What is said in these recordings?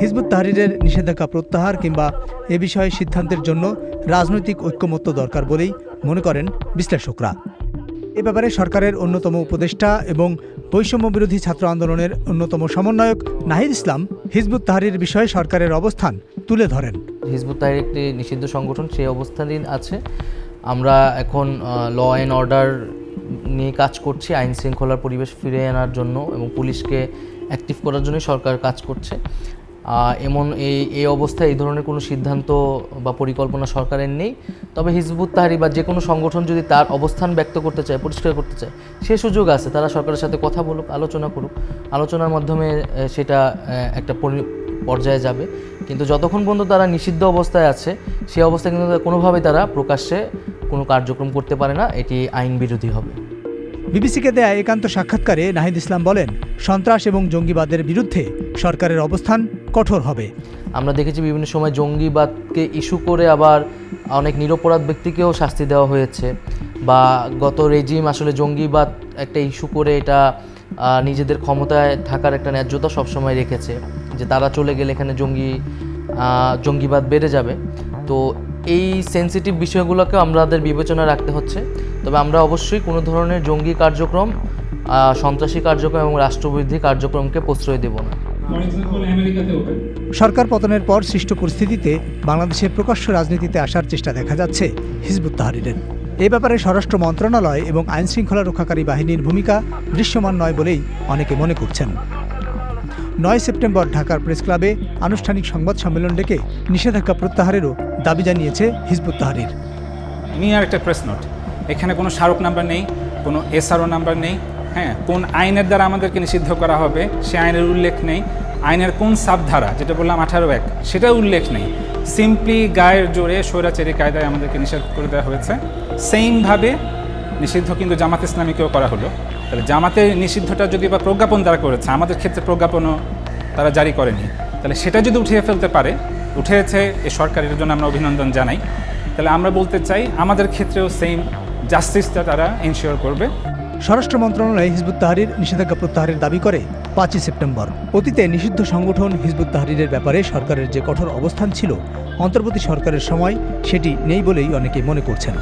Hizb ut তাহরিরের নিষেধাজ্ঞা প্রত্যাহার কিংবা এ বিষয়ে সিদ্ধান্তের জন্য রাজনৈতিক ঐক্যমত্য দরকার বলেই মনে করেন বিশ্লেষকরা। এ ব্যাপারে সরকারের অন্যতম উপদেষ্টা এবং বৈষম্য বিরোধী ছাত্র আন্দোলনের অন্যতম সমন্বয়ক নাহিদ ইসলাম হিজবুত তাহরির বিষয়ে সরকারের অবস্থান তুলে ধরেন। হিজবুত তাহরির একটি নিষিদ্ধ সংগঠন সেই অবস্থানই আছে। আমরা এখন ল অ্যান্ড অর্ডার নিয়ে কাজ করছি, আইন শৃঙ্খলার পরিবেশ ফিরে আনার জন্য এবং পুলিশকে অ্যাক্টিভ করার জন্যই সরকার কাজ করছে। এমন এই এই অবস্থায় এই ধরনের কোনো সিদ্ধান্ত বা পরিকল্পনা সরকারের নেই। তবে হিজবুত তাহারি বা যে কোনো সংগঠন যদি তার অবস্থান ব্যক্ত করতে চায়, পরিষ্কার করতে চায়, সে সুযোগ আছে, তারা সরকারের সাথে কথা বলুক, আলোচনা করুক। আলোচনার মাধ্যমে সেটা একটা পরি- পর্যায়ে যাবে। কিন্তু যতক্ষণ পর্যন্ত তারা নিষিদ্ধ অবস্থায় আছে সেই অবস্থায় কিন্তু কোনোভাবেই তারা প্রকাশ্যে কোনো কার্যক্রম করতে পারে না, এটি আইন বিরোধী হবে। বিবিসিকে দেয়া একান্ত সাক্ষাৎকারে নাহিদ ইসলাম বলেন, সন্ত্রাস এবং জঙ্গিবাদের বিরুদ্ধে সরকারের অবস্থান কঠোর হবে। আমরা দেখেছি বিভিন্ন সময় জঙ্গিবাদকে ইস্যু করে আবার অনেক নিরপরাধ ব্যক্তিকেও শাস্তি দেওয়া হয়েছে বা গত রেজিম আসলে জঙ্গিবাদ একটা ইস্যু করে এটা নিজেদের ক্ষমতায় থাকার একটা ন্যায্যতা সবসময় রেখেছে যে তারা চলে গেলে এখানে জঙ্গি জঙ্গিবাদ বেড়ে যাবে। তো এই সেন্সিটিভ বিষয়গুলোকে আমাদের বিবেচনায় রাখতে হচ্ছে। তবে আমরা অবশ্যই কোনো ধরনের জঙ্গি কার্যক্রম সন্ত্রাসী কার্যক্রম এবং রাষ্ট্রবিরোধী কার্যক্রমকে প্রশ্রয় দেব না। সরকার পতনের পর সৃষ্ট পরিস্থিতিতে বাংলাদেশে প্রকাশ্য রাজনীতিতে আসার চেষ্টা দেখা যাচ্ছে হিজবুত তাহরিরের এ ব্যাপারে স্বরাষ্ট্র মন্ত্রণালয় এবং আইন শৃঙ্খলা রক্ষাকারী বাহিনীর ভূমিকা দৃশ্যমান নয় বলেই অনেকে মনে করছেন। নয় সেপ্টেম্বর ঢাকার প্রেস ক্লাবে আনুষ্ঠানিক সংবাদ সম্মেলন ডেকে নিষেধাজ্ঞা প্রত্যাহারেরও দাবি জানিয়েছে হিজবুত তাহরির। আর একটা প্রেস নোট এখানে কোনো স্মারক নাম্বার নেই, কোনো এসআরও নাম্বার নেই হ্যাঁ কোন আইনের দ্বারা আমাদেরকে নিষিদ্ধ করা হবে, সে আইনের উল্লেখ নেই। আইনের কোন সাবধারা যেটা বললাম আঠারো এক সেটা উল্লেখ নেই। সিম্পলি গায়ের জোরে স্বৈরাচারী কায়দায় আমাদেরকে নিষেধ করে দেওয়া হয়েছে। সেমভাবে নিষিদ্ধ কিন্তু জামাত ইসলামীকেও করা হলো। তাহলে জামাতের নিষিদ্ধটা যদি বা প্রজ্ঞাপন দ্বারা করেছে, আমাদের ক্ষেত্রে প্রজ্ঞাপনও তারা জারি করেনি। তাহলে সেটা যদি উঠিয়ে ফেলতে পারে, উঠেছে, এ সরকারের জন্য আমরা অভিনন্দন জানাই। তাহলে আমরা বলতে চাই, আমাদের ক্ষেত্রেও সেম জাস্টিসটা তারা এনশিওর করবে। স্বরাষ্ট্র মন্ত্রণালয় হিজবুত তাহারির নিষেধাজ্ঞা প্রত্যাহারের দাবি করে পাঁচই সেপ্টেম্বর। অতীতে নিষিদ্ধ সংগঠন হিজবুত তাহরিরের ব্যাপারে সরকারের যে কঠোর অবস্থান ছিল, অন্তর্বর্তী সরকারের সময় সেটি নেই বলেই অনেকে মনে করছেন।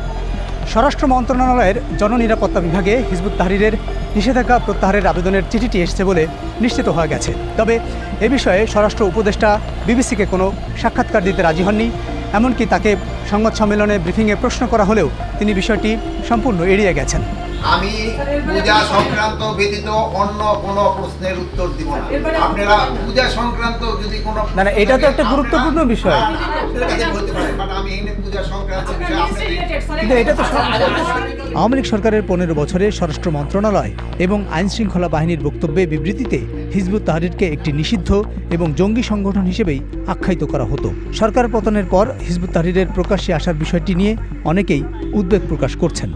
স্বরাষ্ট্র মন্ত্রণালয়ের জননিরাপত্তা বিভাগে হিজবুত তাহরিরের নিষেধাজ্ঞা প্রত্যাহারের আবেদনের চিঠিটি এসছে বলে নিশ্চিত হওয়া গেছে। তবে এ বিষয়ে স্বরাষ্ট্র উপদেষ্টা বিবিসিকে কোনো সাক্ষাৎকার দিতে রাজি হননি, এমনকি তাকে সংবাদ সম্মেলনে ব্রিফিংয়ে প্রশ্ন করা হলেও তিনি বিষয়টি সম্পূর্ণ এড়িয়ে গেছেন। আমি পূজা সংক্রান্ত ব্যতীত অন্য কোনো প্রশ্নের উত্তর দিব না। আপনারা পূজা সংক্রান্ত যদি কোনো না, না, এটা তো একটা গুরুত্বপূর্ণ বিষয়। আপনাদের কাছে বলতে পারেন, but আমি পূজা সংক্রান্ত বিষয় এটা তো আওয়ামী লীগ সরকারের পনেরো বছরে স্বরাষ্ট্র মন্ত্রণালয় এবং আইন শৃঙ্খলা বাহিনীর বক্তব্যে বিবৃতিতে হিজবুত তাহরিরকে একটি নিষিদ্ধ এবং জঙ্গি সংগঠন হিসেবেই আখ্যায়িত করা হতো। সরকার পতনের পর হিজবুত তাহরিরের প্রকাশ্যে আসার বিষয়টি নিয়ে অনেকেই উদ্বেগ প্রকাশ করছেন।